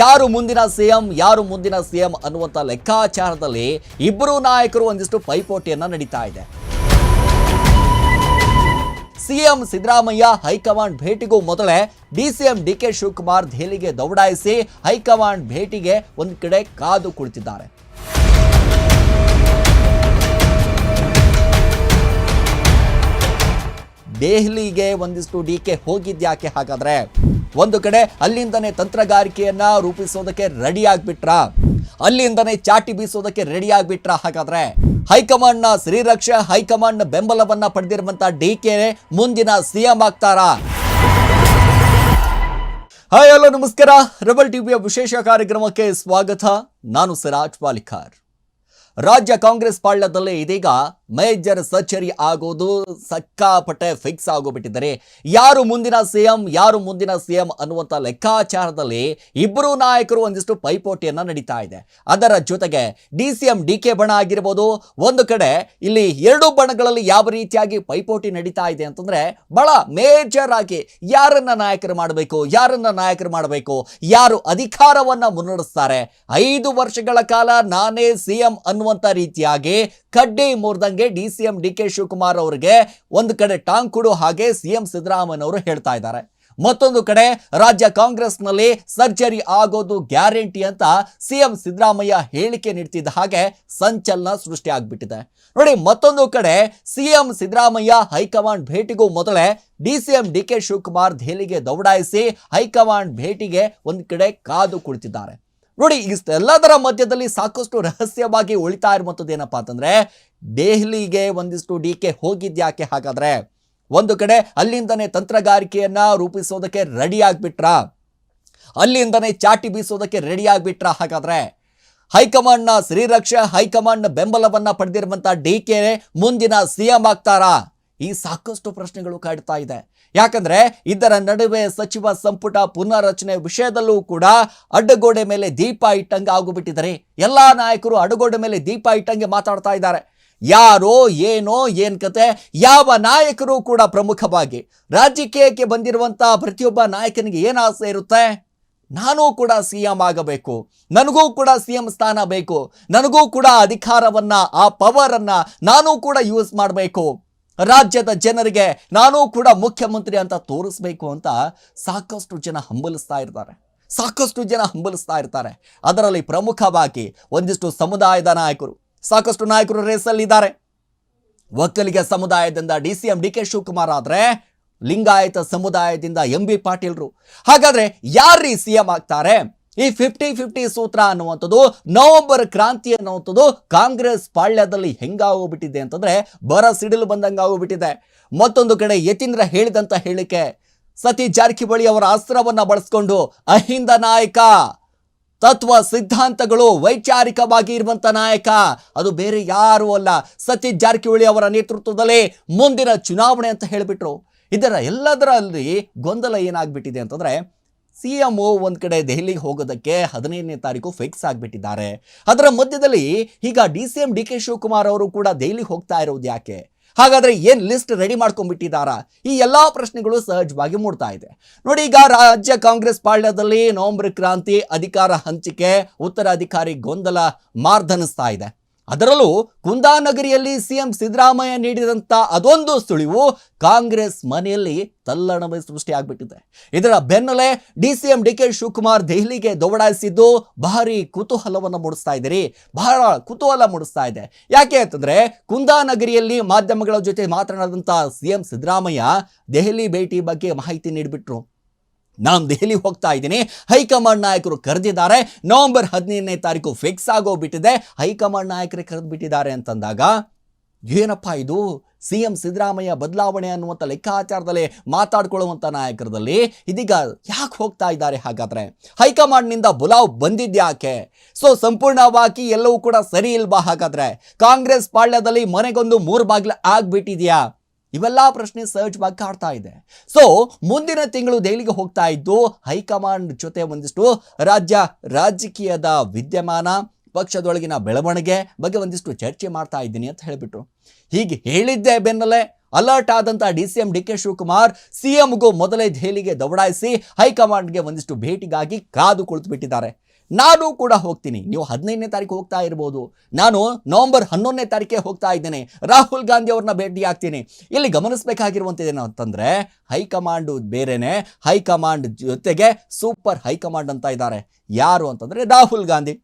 ಯಾರು ಮುಂದಿನ ಸಿಎಂ, ಯಾರು ಮುಂದಿನ ಸಿಎಂ ಅನ್ನುವಂಥ ಲೆಕ್ಕಾಚಾರದಲ್ಲಿ ಇಬ್ಬರು ನಾಯಕರು ಒಂದಿಷ್ಟು ಪೈಪೋಟಿಯನ್ನು ನಡೀತಾ ಇದೆ. ಸಿಎಂ ಸಿದ್ದರಾಮಯ್ಯ ಹೈಕಮಾಂಡ್ ಭೇಟಿಗೂ ಮೊದಲೇ ಡಿಸಿಎಂ ಡಿಕೆ ಶಿವಕುಮಾರ್ ದೆಹಲಿಗೆ ದೌಡಾಯಿಸಿ ಹೈಕಮಾಂಡ್ ಭೇಟಿಗೆ ಒಂದು ಕಡೆ ಕಾದು ಕುಳಿತಿದ್ದಾರೆ. ದೆಹಲಿಗೆ ಒಂದಿಷ್ಟು ಡಿ ಕೆ ಹೋಗಿದ್ಯಾಕೆ ಹಾಗಾದ್ರೆ? ಒಂದು ಕಡೆ ಅಲ್ಲಿಂದನೇ ತಂತ್ರಗಾರಿಕೆಯನ್ನ ರೂಪಿಸೋದಕ್ಕೆ ರೆಡಿ ಆಗ್ಬಿಟ್ರ? ಅಲ್ಲಿಂದನೇ ಚಾಟಿ ಬೀಸೋದಕ್ಕೆ ರೆಡಿ ಆಗ್ಬಿಟ್ರ? ಹಾಗಾದ್ರೆ ಹೈಕಮಾಂಡ್ನ ಶ್ರೀರಕ್ಷೆ ಹೈಕಮಾಂಡ್ನ ಬೆಂಬಲವನ್ನ ಪಡೆದಿರುವಂತ ಡಿ ಕೆ ಮುಂದಿನ ಸಿಎಂ ಆಗ್ತಾರಾ? ಹಾಯ್, ಹಲೋ, ನಮಸ್ಕಾರ. ರೆಬಲ್ ಟಿವಿಯ ವಿಶೇಷ ಕಾರ್ಯಕ್ರಮಕ್ಕೆ ಸ್ವಾಗತ. ನಾನು ಸಿರಾಜ್ ಪಾಲಿಕಾರ್. ರಾಜ್ಯ ಕಾಂಗ್ರೆಸ್ ಪಾಳ್ಯದಲ್ಲೇ ಇದೀಗ ಮೇಜರ್ ಸರ್ಜರಿ ಆಗೋದು ಸಕ್ಕಾಪಟ್ಟೆ ಫಿಕ್ಸ್ ಆಗೋಬಿಟ್ಟಿದ್ದಾರೆ ಯಾರು ಮುಂದಿನ ಸಿಎಂ, ಯಾರು ಮುಂದಿನ ಸಿಎಂ ಅನ್ನುವಂಥ ಲೆಕ್ಕಾಚಾರದಲ್ಲಿ ಇಬ್ಬರು ನಾಯಕರು ಒಂದಿಷ್ಟು ಪೈಪೋಟಿಯನ್ನು ನಡೀತಾ ಇದೆ. ಅದರ ಜೊತೆಗೆ D C M, D K ಬಣ ಆಗಿರ್ಬೋದು, ಒಂದು ಕಡೆ ಇಲ್ಲಿ ಎರಡು ಬಣಗಳಲ್ಲಿ ಯಾವ ರೀತಿಯಾಗಿ ಪೈಪೋಟಿ ನಡೀತಾ ಇದೆ ಅಂತಂದ್ರೆ ಬಹಳ ಮೇಜರ್ ಆಗಿ ಯಾರನ್ನ ನಾಯಕರು ಮಾಡಬೇಕು, ಯಾರನ್ನ ನಾಯಕರು ಮಾಡಬೇಕು, ಯಾರು ಅಧಿಕಾರವನ್ನ ಮುನ್ನಡೆಸ್ತಾರೆ. ಐದು ವರ್ಷಗಳ ಕಾಲ ನಾನೇ ಸಿಎಂ ಅನ್ನುವಂತ ರೀತಿಯಾಗಿ ಕಡ್ಡಿ ಮುರಿದಂಗೆ D C M D K Shivakumar ಅವರಿಗೆ ಒಂದು ಕಡೆ ಟಾಂಗ್ ಕೊಡು ಹಾಗೆ ಸಿಎಂ ಸಿದ್ದರಾಮಯ್ಯನವರು ಹೇಳ್ತಾ ಇದ್ದಾರೆ. ಮತ್ತೊಂದು ಕಡೆ ರಾಜ್ಯ ಕಾಂಗ್ರೆಸ್ನಲ್ಲಿ ಸರ್ಜರಿ ಆಗೋದು ಗ್ಯಾರಂಟಿ ಅಂತ ಸಿಎಂ ಸಿದ್ದರಾಮಯ್ಯ ಹೇಳಿಕೆ ನೀಡ್ತಿದ್ದ ಹಾಗೆ ಸಂಚಲನ ಸೃಷ್ಟಿ ಆಗ್ಬಿಟ್ಟಿದೆ. ನೋಡಿ, ಮತ್ತೊಂದು ಕಡೆ ಸಿಎಂ ಸಿದ್ದರಾಮಯ್ಯ ಹೈಕಮಾಂಡ್ ಭೇಟಿಗೂ ಮೊದಲೇ D C M D K Shivakumar ದೆಹಲಿಗೆ ದೌಡಾಯಿಸಿ ಹೈಕಮಾಂಡ್ ಭೇಟಿಗೆ ಒಂದು ಕಡೆ ಕಾದು ಕುಳಿತಿದ್ದಾರೆ. ನೋಡಿ, ಇಷ್ಟೆಲ್ಲದರ ಮಧ್ಯದಲ್ಲಿ ಸಾಕಷ್ಟು ರಹಸ್ಯವಾಗಿ ಉಳಿತಾ ಇರುವಂಥದ್ದು ಏನಪ್ಪಾ ಅಂತಂದ್ರೆ ದೆಹಲಿಗೆ ಒಂದಿಷ್ಟು ಡಿ ಕೆ ಹೋಗಿದ್ಯಾಕೆ ಹಾಗಾದ್ರೆ? ಒಂದು ಕಡೆ ಅಲ್ಲಿಂದನೇ ತಂತ್ರಗಾರಿಕೆಯನ್ನ ರೂಪಿಸೋದಕ್ಕೆ ರೆಡಿ ಆಗ್ಬಿಟ್ರ? ಅಲ್ಲಿಂದನೇ ಚಾಟಿ ಬೀಸೋದಕ್ಕೆ ರೆಡಿ ಆಗ್ಬಿಟ್ರ ಹಾಗಾದ್ರೆ? ಹೈಕಮಾಂಡ್ನ ಶ್ರೀರಕ್ಷೆ ಹೈಕಮಾಂಡ್ನ ಬೆಂಬಲವನ್ನ ಪಡೆದಿರುವಂಥ ಡಿ ಕೆ ಮುಂದಿನ ಸಿಎಂ ಆಗ್ತಾರಾ? ಈ ಸಾಕಷ್ಟು ಪ್ರಶ್ನೆಗಳು ಕಾಡ್ತಾ ಇದೆ. ಯಾಕಂದ್ರೆ ಇದರ ನಡುವೆ ಸಚಿವ ಸಂಪುಟ ಪುನರ್ರಚನೆ ವಿಷಯದಲ್ಲೂ ಕೂಡ ಅಡ್ಡಗೋಡೆ ಮೇಲೆ ದೀಪ ಇಟ್ಟಂಗೆ ಆಗುಬಿಟ್ಟಿದ್ದಾರೆ ಎಲ್ಲಾ ನಾಯಕರು ಅಡ್ಡಗೋಡೆ ಮೇಲೆ ದೀಪ ಇಟ್ಟಂಗೆ ಮಾತಾಡ್ತಾ ಇದ್ದಾರೆ. ಯಾರೋ ಏನೋ ಏನ್ ಕತೆ, ಯಾವ ನಾಯಕರು ಕೂಡ ಪ್ರಮುಖವಾಗಿ ರಾಜಕೀಯಕ್ಕೆ ಬಂದಿರುವಂತ ಪ್ರತಿಯೊಬ್ಬ ನಾಯಕನಿಗೆ ಏನು ಆಸೆ ಇರುತ್ತೆ? ನಾನು ಕೂಡ ಸಿ ಎಂ ಆಗಬೇಕು. ನನಗೂ ಕೂಡ ಸಿ ಎಂ ಸ್ಥಾನ ಬೇಕು. ನನಗೂ ಕೂಡ ಅಧಿಕಾರವನ್ನ, ಆ ಪವರನ್ನ ನಾನು ಕೂಡ ಯೂಸ್ ಮಾಡಬೇಕು. ರಾಜ್ಯದ ಜನರಿಗೆ ನಾನು ಕೂಡ ಮುಖ್ಯಮಂತ್ರಿ ಅಂತ ತೋರಿಸ್ಬೇಕು ಅಂತ ಸಾಕಷ್ಟು ಜನ ಹಂಬಲಿಸ್ತಾ ಇರ್ತಾರೆ. ಸಾಕಷ್ಟು ಜನ ಹಂಬಲಿಸ್ತಾ ಇರ್ತಾರೆ. ಅದರಲ್ಲಿ ಪ್ರಮುಖವಾಗಿ ಒಂದಿಷ್ಟು ಸಮುದಾಯದ ನಾಯಕರು ಸಾಕಷ್ಟು ನಾಯಕರು ರೇಸಲ್ಲಿದ್ದಾರೆ ಒಕ್ಕಲಿಗ ಸಮುದಾಯದಿಂದ D C M D K Shivakumar ಆದ್ರೆ ಲಿಂಗಾಯತ ಸಮುದಾಯದಿಂದ ಎಂ ಬಿ ಪಾಟೀಲ್ರು. ಹಾಗಾದ್ರೆ ಯಾರು ಸಿ ಎಂ ಆಗ್ತಾರೆ? ಈ ಫಿಫ್ಟಿ ಫಿಫ್ಟಿ ಸೂತ್ರ ಅನ್ನುವಂಥದ್ದು, ನವೆಂಬರ್ ಕ್ರಾಂತಿ ಅನ್ನುವಂಥದ್ದು ಕಾಂಗ್ರೆಸ್ ಪಾಳ್ಯದಲ್ಲಿ ಹೆಂಗಾಗೋಗ್ಬಿಟ್ಟಿದೆ ಅಂತಂದ್ರೆ ಬರ ಸಿಡಿಲು ಬಂದಂಗೆ ಆಗೋಗ್ಬಿಟ್ಟಿದೆ ಮತ್ತೊಂದು ಕಡೆ ಯತೀಂದ್ರ ಹೇಳಿದಂತ ಹೇಳಿಕೆ ಸತಿ ಜಾರಕಿಹೊಳಿ ಅವರ ಅಸ್ತ್ರವನ್ನು ಬಳಸ್ಕೊಂಡು ಅಹಿಂದ ನಾಯಕ ತತ್ವ ಸಿದ್ಧಾಂತಗಳು ವೈಚಾರಿಕವಾಗಿ ಇರುವಂಥ ನಾಯಕ. ಅದು ಬೇರೆ ಯಾರೂ ಅಲ್ಲ. ಸತೀಶ್ ಜಾರಕಿಹೊಳಿ ಅವರ ನೇತೃತ್ವದಲ್ಲಿ ಮುಂದಿನ ಚುನಾವಣೆ ಅಂತ ಹೇಳಿಬಿಟ್ರು. ಇದರ ಎಲ್ಲದರಲ್ಲಿ ಗೊಂದಲ ಏನಾಗ್ಬಿಟ್ಟಿದೆ ಅಂತಂದ್ರೆ, ಸಿ ಎಂ ಒಂದು ಕಡೆ ದೆಹಲಿಗೆ ಹೋಗೋದಕ್ಕೆ ಹದಿನೈದನೇ ತಾರೀಕು ಫಿಕ್ಸ್ ಆಗಿಬಿಟ್ಟಿದ್ದಾರೆ. ಅದರ ಮಧ್ಯದಲ್ಲಿ ಈಗ D C M D K Shivakumar ಅವರು ಕೂಡ ದೆಹಲಿಗೆ ಹೋಗ್ತಾ ಇರೋದು ಯಾಕೆ? ಹಾಗಾದ್ರೆ ಏನ್ ಲಿಸ್ಟ್ ರೆಡಿ ಮಾಡ್ಕೊಂಡ್ಬಿಟ್ಟಿದ್ದಾರಾ ಈ ಎಲ್ಲಾ ಪ್ರಶ್ನೆಗಳು ಸಹಜವಾಗಿ ಮೂಡ್ತಾ ಇದೆ. ನೋಡಿ, ಈಗ ರಾಜ್ಯ ಕಾಂಗ್ರೆಸ್ ಪಾಳ್ಯದಲ್ಲಿ ನವೆಂಬರ್ ಕ್ರಾಂತಿ ಅಧಿಕಾರ ಹಂಚಿಕೆ, ಉತ್ತರಾಧಿಕಾರಿ ಗೊಂದಲ ಮಾರ್ಧನಿಸ್ತಾ ಇದೆ. ಅದರಲ್ಲೂ ಕುಂದಾನಗರಿಯಲ್ಲಿ ಸಿಎಂ ಸಿದ್ದರಾಮಯ್ಯ ನೀಡಿದಂಥ ಅದೊಂದು ಸುಳಿವು ಕಾಂಗ್ರೆಸ್ ಮನೆಯಲ್ಲಿ ತಲ್ಲಣವೇ ಸೃಷ್ಟಿಯಾಗಿಬಿಟ್ಟಿದೆ ಇದರ ಬೆನ್ನಲ್ಲೇ D C M D K Shivakumar ದೆಹಲಿಗೆ ದೌಡಾಯಿಸಿದ್ದು ಭಾರಿ ಕುತೂಹಲವನ್ನು ಮೂಡಿಸ್ತಾ ಇದ್ದೀರಿ. ಬಹಳ ಕುತೂಹಲ ಮೂಡಿಸ್ತಾ ಇದೆ. ಯಾಕೆ ಅಂತಂದ್ರೆ ಕುಂದಾನಗರಿಯಲ್ಲಿ ಮಾಧ್ಯಮಗಳ ಜೊತೆ ಮಾತನಾಡಿದಂತ ಸಿಎಂ ಸಿದ್ದರಾಮಯ್ಯ ದೆಹಲಿ ಭೇಟಿ ಬಗ್ಗೆ ಮಾಹಿತಿ ನೀಡಿಬಿಟ್ರು. ನಾನು ದೆಹಲಿ ಹೋಗ್ತಾ ಇದ್ದೀನಿ. ಹೈಕಮಾಂಡ್ ನಾಯಕರು ಕರೆದಿದ್ದಾರೆ. ನವೆಂಬರ್ ಹದಿನೈದನೇ ತಾರೀಕು ಫಿಕ್ಸ್ ಆಗೋಗ್ಬಿಟ್ಟಿದೆ. ಹೈಕಮಾಂಡ್ ನಾಯಕರೇ ಕರೆದು ಬಿಟ್ಟಿದ್ದಾರೆ ಅಂತಂದಾಗ, ಏನಪ್ಪ ಇದು? ಸಿ ಎಂ ಸಿದ್ದರಾಮಯ್ಯ ಬದಲಾವಣೆ ಅನ್ನುವಂಥ ಲೆಕ್ಕಾಚಾರದಲ್ಲಿ ಮಾತಾಡ್ಕೊಳ್ಳುವಂಥ ನಾಯಕರದಲ್ಲಿ ಇದೀಗ ಯಾಕೆ ಹೋಗ್ತಾ ಇದ್ದಾರೆ ಹಾಗಾದರೆ? ಹೈಕಮಾಂಡ್ನಿಂದ ಬುಲಾವ್ ಬಂದಿದ್ಯಾಕೆ ಸೊ ಸಂಪೂರ್ಣವಾಗಿ ಎಲ್ಲವೂ ಕೂಡ ಸರಿ ಇಲ್ವಾ ಹಾಗಾದರೆ? ಕಾಂಗ್ರೆಸ್ ಪಾಳ್ಯದಲ್ಲಿ ಮನೆಗೊಂದು ಮೂರು ಬಾಗಿಲು ಆಗ್ಬಿಟ್ಟಿದ್ಯಾ? ಇವೆಲ್ಲ ಪ್ರಶ್ನೆ ಸಹಜವಾಗಿ ಕಾಡ್ತಾ ಇದೆ. ಸೊ ಮುಂದಿನ ತಿಂಗಳು ದೆಹಲಿಗೆ ಹೋಗ್ತಾ ಇದ್ದು, ಹೈಕಮಾಂಡ್ ಜೊತೆ ಒಂದಿಷ್ಟು ರಾಜ್ಯ, ರಾಜಕೀಯದ ವಿದ್ಯಮಾನ, ಪಕ್ಷದೊಳಗಿನ ಬೆಳವಣಿಗೆ ಬಗ್ಗೆ ಒಂದಿಷ್ಟು ಚರ್ಚೆ ಮಾಡ್ತಾ ಇದ್ದೀನಿ ಅಂತ ಹೇಳಿಬಿಟ್ರು. ಹೀಗೆ ಹೇಳಿದ್ದೆ ಬೆನ್ನಲ್ಲೇ ಅಲರ್ಟ್ ಆದಂತ D C M D K Shivakumar ಸಿಎಂಗೂ ಮೊದಲೇ ದೆಹಲಿಗೆ ದೌಡಾಯಿಸಿ ಹೈಕಮಾಂಡ್ಗೆ ಒಂದಿಷ್ಟು ಭೇಟಿಗಾಗಿ ಕಾದು ಕುಳಿತುಬಿಟ್ಟಿದ್ದಾರೆ. ನಾನು ಕೂಡ ಹೋಗ್ತೀನಿ. ನೀವು ಹದಿನೈದನೇ ತಾರೀಕು ಹೋಗ್ತಾ ಇರ್ಬೋದು. ನಾನು ನವೆಂಬರ್ ಹನ್ನೊಂದನೇ ತಾರೀಕೆ ಹೋಗ್ತಾ ಇದ್ದೇನೆ. ರಾಹುಲ್ ಗಾಂಧಿ ಅವ್ರನ್ನ ಭೇಟಿ ಆಗ್ತೀನಿ. ಇಲ್ಲಿ ಗಮನಿಸಬೇಕಾಗಿರುವಂಥದ್ದೇನು ಅಂತಂದರೆ, ಹೈಕಮಾಂಡು ಬೇರೆನೆ. ಹೈಕಮಾಂಡ್ ಜೊತೆಗೆ ಸೂಪರ್ ಹೈಕಮಾಂಡ್ ಅಂತ ಇದ್ದಾರೆ. ಯಾರು ಅಂತಂದರೆ, ರಾಹುಲ್ ಗಾಂಧಿ.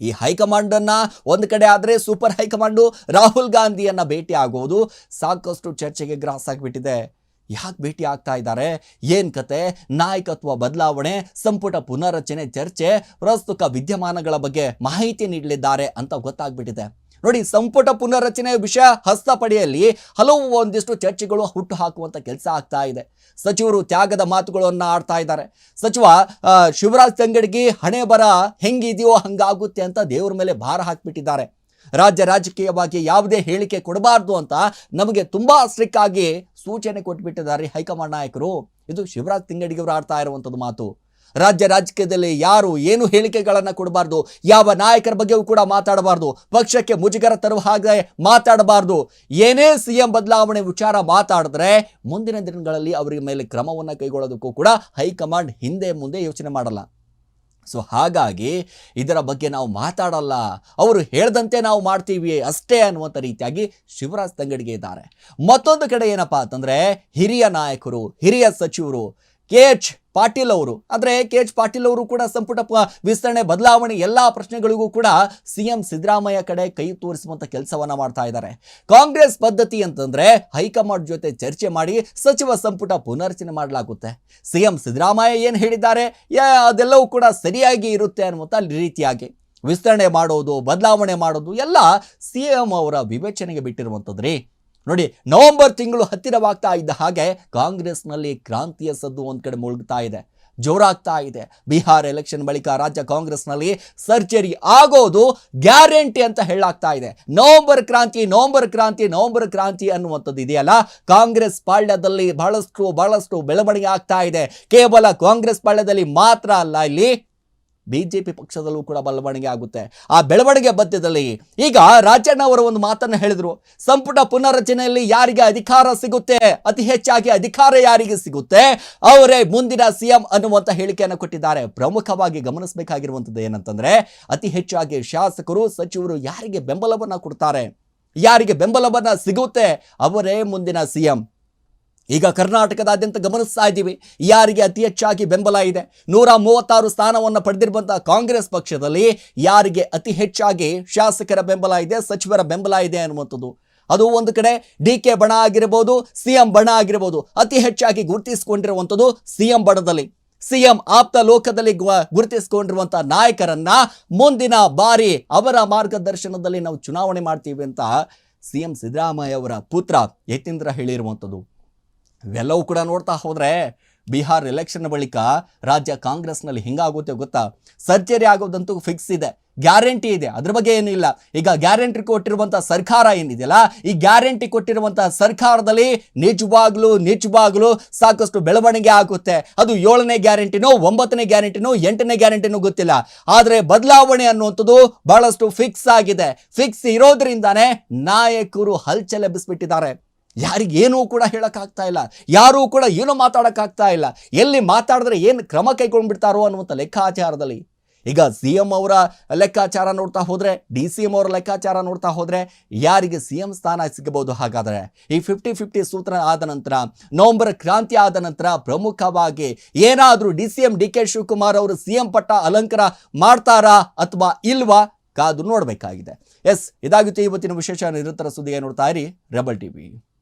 ಈ ಹೈಕಮಾಂಡನ್ನು ಒಂದು ಕಡೆ ಆದರೆ ಸೂಪರ್ ಹೈಕಮಾಂಡು ರಾಹುಲ್ ಗಾಂಧಿಯನ್ನು ಭೇಟಿ ಆಗೋದು ಸಾಕಷ್ಟು ಚರ್ಚೆಗೆ ಗ್ರಾಸ್ ಆಗಿಬಿಟ್ಟಿದೆ. ಯಾಕೆ ಭೇಟಿ ಆಗ್ತಾ ಇದ್ದಾರೆ? ಏನು ಕತೆ? ನಾಯಕತ್ವ ಬದಲಾವಣೆ, ಸಂಪುಟ ಪುನರ್ರಚನೆ ಚರ್ಚೆ, ಪ್ರಸ್ತುತ ವಿದ್ಯಮಾನಗಳ ಬಗ್ಗೆ ಮಾಹಿತಿ ನೀಡಲಿದ್ದಾರೆ ಅಂತ ಗೊತ್ತಾಗ್ಬಿಟ್ಟಿದೆ. ನೋಡಿ, ಸಂಪುಟ ಪುನರ್ರಚನೆ ವಿಷಯ ಹಸ್ತಪಡಿಯಲ್ಲಿ ಹಲವು ಒಂದಿಷ್ಟು ಚರ್ಚೆಗಳು ಹುಟ್ಟು ಹಾಕುವಂಥ ಕೆಲಸ ಆಗ್ತಾ ಇದೆ. ಸಚಿವರು ತ್ಯಾಗದ ಮಾತುಗಳನ್ನ ಆಡ್ತಾ ಇದ್ದಾರೆ. ಸಚಿವ ಶಿವರಾಜ್ ತಂಗಡಿಗೆ ಹಣೆ ಬರ ಹೆಂಗಿದೆಯೋ ಹಂಗಾಗುತ್ತೆ ಅಂತ ದೇವ್ರ ಮೇಲೆ ಭಾರ ಹಾಕ್ಬಿಟ್ಟಿದ್ದಾರೆ. ರಾಜ್ಯ ರಾಜಕೀಯವಾಗಿ ಯಾವುದೇ ಹೇಳಿಕೆ ಕೊಡಬಾರ್ದು ಅಂತ ನಮಗೆ ತುಂಬಾ ಸ್ಟ್ರಿಕ್ ಆಗಿ ಸೂಚನೆ ಕೊಟ್ಬಿಟ್ಟಿದ್ದಾರೆ ಹೈಕಮಾಂಡ್ ನಾಯಕರು. ಇದು ಶಿವರಾಜ್ ತಿಂಗಡಿಗೆ ಅವರು ಆಡ್ತಾ ಇರುವಂಥದ್ದು ಮಾತು. ರಾಜ್ಯ ರಾಜಕೀಯದಲ್ಲಿ ಯಾರು ಏನು ಹೇಳಿಕೆಗಳನ್ನು ಕೊಡಬಾರ್ದು, ಯಾವ ನಾಯಕರ ಬಗ್ಗೆಯೂ ಕೂಡ ಮಾತಾಡಬಾರ್ದು, ಪಕ್ಷಕ್ಕೆ ಮುಜುಗರ ತರುವ ಹಾಗೆ ಮಾತಾಡಬಾರ್ದು. ಏನೇ ಸಿಎಂ ಬದಲಾವಣೆ ವಿಚಾರ ಮಾತಾಡಿದ್ರೆ ಮುಂದಿನ ದಿನಗಳಲ್ಲಿ ಅವರ ಮೇಲೆ ಕ್ರಮವನ್ನು ಕೈಗೊಳ್ಳೋದಕ್ಕೂ ಕೂಡ ಹೈಕಮಾಂಡ್ ಹಿಂದೆ ಮುಂದೆ ಯೋಚನೆ ಮಾಡಲ್ಲ. ಸೊ ಹಾಗಾಗಿ ಇದರ ಬಗ್ಗೆ ನಾವು ಮಾತಾಡಲ್ಲ. ಅವರು ಹೇಳ್ದಂತೆ ನಾವು ಮಾಡ್ತೀವಿ ಅಷ್ಟೇ ಅನ್ನುವಂಥ ರೀತಿಯಾಗಿ ಶಿವರಾಜ್ ತಂಗಡಿಗೆ ಇದ್ದಾರೆ. ಮತ್ತೊಂದು ಕಡೆ ಏನಪ್ಪಾ ಅಂತಂದರೆ ಹಿರಿಯ ನಾಯಕರು, ಹಿರಿಯ ಸಚಿವರು, ಕೆ ಎಚ್ ಪಾಟೀಲ್ ಅವರು. ಅಂದ್ರೆ ಕೆ ಎಚ್ ಪಾಟೀಲ್ ಅವರು ಕೂಡ ಸಂಪುಟ ವಿಸ್ತರಣೆ, ಬದಲಾವಣೆ ಎಲ್ಲ ಪ್ರಶ್ನೆಗಳಿಗೂ ಕೂಡ ಸಿಎಂ ಸಿದ್ದರಾಮಯ್ಯ ಕಡೆ ಕೈ ತೋರಿಸುವಂತ ಕೆಲಸವನ್ನ ಮಾಡ್ತಾ ಇದ್ದಾರೆ. ಕಾಂಗ್ರೆಸ್ ಪದ್ಧತಿ ಅಂತಂದ್ರೆ ಹೈಕಮಾಂಡ್ ಜೊತೆ ಚರ್ಚೆ ಮಾಡಿ ಸಚಿವ ಸಂಪುಟ ಪುನರ್ಚನೆ ಮಾಡಲಾಗುತ್ತೆ. ಸಿಎಂ ಸಿದ್ದರಾಮಯ್ಯ ಏನು ಹೇಳಿದ್ದಾರೆ? ಅದೆಲ್ಲವೂ ಕೂಡ ಸರಿಯಾಗಿ ಇರುತ್ತೆ ಅನ್ನುವಂಥ ರೀತಿಯಾಗಿ. ವಿಸ್ತರಣೆ ಮಾಡೋದು, ಬದಲಾವಣೆ ಮಾಡೋದು ಎಲ್ಲ ಸಿ ಎಂ ಅವರ ವಿವೇಚನೆಗೆ ಬಿಟ್ಟಿರುವಂಥದ್ರಿ ನೋಡಿ, ನವೆಂಬರ್ ತಿಂಗಳು ಹತ್ತಿರವಾಗ್ತಾ ಇದ್ದ ಹಾಗೆ ಕಾಂಗ್ರೆಸ್ನಲ್ಲಿ ಕ್ರಾಂತಿಯ ಸದ್ದು ಒಂದು ಕಡೆ ಮುಳುಗ್ತಾ ಇದೆ, ಜೋರಾಗ್ತಾ ಇದೆ. ಬಿಹಾರ್ ಎಲೆಕ್ಷನ್ ಬಳಿಕ ರಾಜ್ಯ ಕಾಂಗ್ರೆಸ್ನಲ್ಲಿ ಸರ್ಜರಿ ಆಗೋದು ಗ್ಯಾರಂಟಿ ಅಂತ ಹೇಳಾಗ್ತಾ ಇದೆ. ನವೆಂಬರ್ ಕ್ರಾಂತಿ ನವೆಂಬರ್ ಕ್ರಾಂತಿ ನವೆಂಬರ್ ಕ್ರಾಂತಿ ಅನ್ನುವಂಥದ್ದು ಇದೆಯಲ್ಲ? ಕಾಂಗ್ರೆಸ್ ಪಾಳ್ಯದಲ್ಲಿ ಬಹಳಷ್ಟು ಬಹಳಷ್ಟು ಬೆಳವಣಿಗೆ ಆಗ್ತಾ ಇದೆ. ಕೇವಲ ಕಾಂಗ್ರೆಸ್ ಪಾಳ್ಯದಲ್ಲಿ ಮಾತ್ರ ಅಲ್ಲ ಇಲ್ಲಿ ಬಿಜೆಪಿ ಪಕ್ಷದಲ್ಲೂ ಕೂಡ ಬೆಳವಣಿಗೆ ಆಗುತ್ತೆ. ಆ ಬೆಳವಣಿಗೆ ಮಧ್ಯದಲ್ಲಿ ಈಗ ರಾಜಣ್ಣ ಅವರ ಒಂದು ಮಾತನ್ನು ಹೇಳಿದರು. ಸಂಪುಟ ಪುನರ್ರಚನೆಯಲ್ಲಿ ಯಾರಿಗೆ ಅಧಿಕಾರ ಸಿಗುತ್ತೆ, ಅತಿ ಹೆಚ್ಚಾಗಿ ಅಧಿಕಾರ ಯಾರಿಗೆ ಸಿಗುತ್ತೆ, ಅವರೇ ಮುಂದಿನ ಸಿಎಂ ಅನ್ನುವಂಥ ಹೇಳಿಕೆಯನ್ನು ಕೊಟ್ಟಿದ್ದಾರೆ. ಪ್ರಮುಖವಾಗಿ ಗಮನಿಸಬೇಕಾಗಿರುವಂಥದ್ದು ಏನಂತಂದ್ರೆ, ಅತಿ ಹೆಚ್ಚಾಗಿ ಶಾಸಕರು, ಸಚಿವರು ಯಾರಿಗೆ ಬೆಂಬಲವನ್ನು ಕೊಡ್ತಾರೆ, ಯಾರಿಗೆ ಬೆಂಬಲವನ್ನು ಸಿಗುತ್ತೆ, ಅವರೇ ಮುಂದಿನ ಸಿಎಂ. ಈಗ ಕರ್ನಾಟಕದಾದ್ಯಂತ ಗಮನಿಸ್ತಾ ಇದ್ದೀವಿ. ಯಾರಿಗೆ ಅತಿ ಹೆಚ್ಚಾಗಿ ಬೆಂಬಲ ಇದೆ? ನೂರ ಮೂವತ್ತಾರು ಸ್ಥಾನವನ್ನು ಪಡೆದಿರುವಂತಹ ಕಾಂಗ್ರೆಸ್ ಪಕ್ಷದಲ್ಲಿ ಯಾರಿಗೆ ಅತಿ ಹೆಚ್ಚಾಗಿ ಶಾಸಕರ ಬೆಂಬಲ ಇದೆ, ಸಚಿವರ ಬೆಂಬಲ ಇದೆ ಅನ್ನುವಂಥದ್ದು. ಅದು ಒಂದು ಕಡೆ ಡಿ ಕೆ ಬಣ ಆಗಿರ್ಬೋದು ಸಿ ಎಂ ಬಣ ಆಗಿರ್ಬೋದು, ಅತಿ ಹೆಚ್ಚಾಗಿ ಗುರುತಿಸಿಕೊಂಡಿರುವಂಥದ್ದು ಸಿಎಂ ಬಣದಲ್ಲಿ. ಸಿ ಎಂ ಆಪ್ತ ಲೋಕದಲ್ಲಿ ಗುರುತಿಸಿಕೊಂಡಿರುವಂತಹ ನಾಯಕರನ್ನ ಮುಂದಿನ ಬಾರಿ ಅವರ ಮಾರ್ಗದರ್ಶನದಲ್ಲಿ ನಾವು ಚುನಾವಣೆ ಮಾಡ್ತೀವಿ ಅಂತ ಸಿಎಂ ಸಿದ್ದರಾಮಯ್ಯ ಅವರ ಪುತ್ರ ಯತೀಂದ್ರ ಹೇಳಿರುವಂಥದ್ದು. ಇವೆಲ್ಲವೂ ಕೂಡ ನೋಡ್ತಾ ಹೋದರೆ ಬಿಹಾರ್ ಎಲೆಕ್ಷನ್ ಬಳಿಕ ರಾಜ್ಯ ಕಾಂಗ್ರೆಸ್ನಲ್ಲಿ ಹಿಂಗಾಗುತ್ತೆ ಗೊತ್ತಾ? ಸರ್ಜರಿ ಆಗೋದಂತೂ ಫಿಕ್ಸ್ ಇದೆ ಗ್ಯಾರಂಟಿ ಇದೆ. ಅದ್ರ ಬಗ್ಗೆ ಏನಿಲ್ಲ ಈಗ ಗ್ಯಾರಂಟಿ ಕೊಟ್ಟಿರುವಂಥ ಸರ್ಕಾರ ಏನಿದೆಯಲ್ಲ, ಈ ಗ್ಯಾರಂಟಿ ಕೊಟ್ಟಿರುವಂಥ ಸರ್ಕಾರದಲ್ಲಿ ನಿಜವಾಗ್ಲೂ ನಿಜವಾಗ್ಲೂ ಸಾಕಷ್ಟು ಬೆಳವಣಿಗೆ ಆಗುತ್ತೆ. ಅದು ಏಳನೇ ಗ್ಯಾರಂಟಿನೋ ಒಂಬತ್ತನೇ ಗ್ಯಾರಂಟಿನೋ ಎಂಟನೇ ಗ್ಯಾರಂಟಿನೋ ಗೊತ್ತಿಲ್ಲ. ಆದರೆ ಬದಲಾವಣೆ ಅನ್ನುವಂಥದ್ದು ಬಹಳಷ್ಟು ಫಿಕ್ಸ್ ಆಗಿದೆ. ಫಿಕ್ಸ್ ಇರೋದ್ರಿಂದಾನೇ ನಾಯಕರು ಹಲ್ಚಲ್ ಎಬ್ಬಿಸ್ಬಿಟ್ಟಿದ್ದಾರೆ ಯಾರಿಗೇನೂ ಕೂಡ ಹೇಳೋಕ್ಕಾಗ್ತಾ ಇಲ್ಲ. ಯಾರೂ ಕೂಡ ಏನೂ ಮಾತಾಡೋಕ್ಕಾಗ್ತಾ ಇಲ್ಲ. ಎಲ್ಲಿ ಮಾತಾಡಿದ್ರೆ ಏನು ಕ್ರಮ ಕೈಗೊಂಡ್ಬಿಡ್ತಾರೋ ಅನ್ನುವಂಥ ಲೆಕ್ಕಾಚಾರದಲ್ಲಿ. ಈಗ ಸಿ ಎಂ ಅವರ ಲೆಕ್ಕಾಚಾರ ನೋಡ್ತಾ ಹೋದರೆ, ಡಿ ಸಿ ಎಂ ಅವರ ಲೆಕ್ಕಾಚಾರ ನೋಡ್ತಾ ಹೋದರೆ ಯಾರಿಗೆ ಸಿ ಎಂ ಸ್ಥಾನ ಸಿಗಬಹುದು ಹಾಗಾದರೆ? ಈ ಫಿಫ್ಟಿ ಫಿಫ್ಟಿ ಸೂತ್ರ ಆದ ನಂತರ, ನವಂಬರ್ ಕ್ರಾಂತಿ ಆದ ನಂತರ ಪ್ರಮುಖವಾಗಿ ಏನಾದರೂ D C M, D K Shivakumar ಅವರು ಸಿ ಎಂ ಪಟ್ಟ ಅಲಂಕಾರ ಮಾಡ್ತಾರಾ ಅಥವಾ ಇಲ್ವಾ? ಕಾದು ನೋಡಬೇಕಾಗಿದೆ. ಎಸ್, ಇದಾಗುತ್ತೆ ಇವತ್ತಿನ ವಿಶೇಷ ನಿರಂತರ ಸುದ್ದಿಗೆ ನೋಡ್ತಾ ಇರಿ, ರೆಬಲ್ ಟಿವಿ.